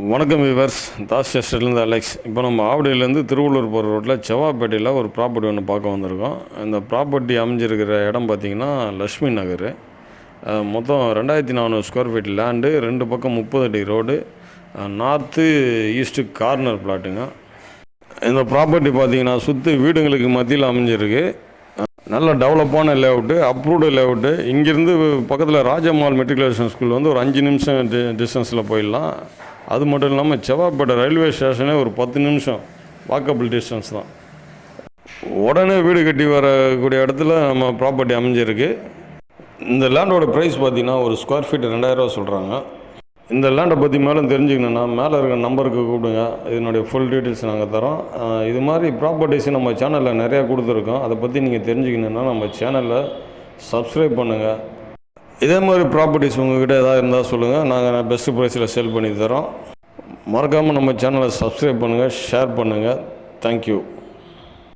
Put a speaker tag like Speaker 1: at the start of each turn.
Speaker 1: வணக்கம் viewers Das எஸ்டேட்லேருந்து Alex இப்போ நம்ம ஆவடியிலேருந்து திருவள்ளூர் போகிற ரோட்டில் செவ்வாப்பேட்டையில் ஒரு ப்ராப்பர்ட்டி ஒன்று பார்க்க வந்திருக்கோம். இந்த ப்ராப்பர்ட்டி அமைஞ்சிருக்கிற இடம் பார்த்திங்கன்னா லக்ஷ்மி நகர். மொத்தம் ரெண்டாயிரத்தி நானூறு ஸ்கொயர் ஃபீட் லேண்டு ரெண்டு பக்கம் முப்பது அடி ரோடு நார்த்து ஈஸ்ட்டு கார்னர் பிளாட்டுங்க இந்த ப்ராப்பர்ட்டி பார்த்திங்கன்னா சுற்றி வீடுங்களுக்கு மத்தியில் அமைஞ்சிருக்கு. நல்ல டெவலப்பான லேஅவுட்டு அப்ரூவ்டு லேஅவுட்டு இங்கேருந்து பக்கத்தில் ராஜம்மாள் மெட்ரிகுலேஷன் ஸ்கூல் வந்து ஒரு அஞ்சு நிமிஷம் டி டிஸ்டன்ஸில் போயிடலாம். அது மட்டும் இல்லாமல் செவ்வாப்பேட்டை ரயில்வே ஸ்டேஷனே ஒரு பத்து நிமிஷம் வாக்கபிள் டிஸ்டன்ஸ் தான். உடனே வீடு கட்டி வரக்கூடிய இடத்துல நம்ம ப்ராப்பர்ட்டி அமைஞ்சிருக்கு. இந்த லேண்டோட ப்ரைஸ் பார்த்தீங்கன்னா ஒரு ஸ்கொயர் ஃபீட் ரெண்டாயிரரூவா சொல்கிறாங்க இந்த லேண்டை பற்றி மேலும் தெரிஞ்சுக்கணுன்னா மேலே இருக்கிற நம்பருக்கு கூப்பிடுங்க. இதனுடைய ஃபுல் டீட்டெயில்ஸ் நாங்கள் தரோம். இது மாதிரி ப்ராப்பர்ட்டிஸ் நம்ம சேனலில் நிறையா கொடுத்துருக்கோம். அதை பற்றி நீங்கள் தெரிஞ்சுக்கணுன்னா நம்ம சேனலை சப்ஸ்கிரைப் பண்ணுங்கள் இதே மாதிரி ப்ராப்பர்ட்டிஸ் உங்கள்கிட்ட எதாவது இருந்தால் சொல்லுங்கள் நாங்கள் பெஸ்ட்டு ப்ரைஸில் சேல் பண்ணி தரோம். மறக்காமல் நம்ம சேனலை சப்ஸ்கிரைப் பண்ணுங்கள் ஷேர் பண்ணுங்கள் தேங்க்யூ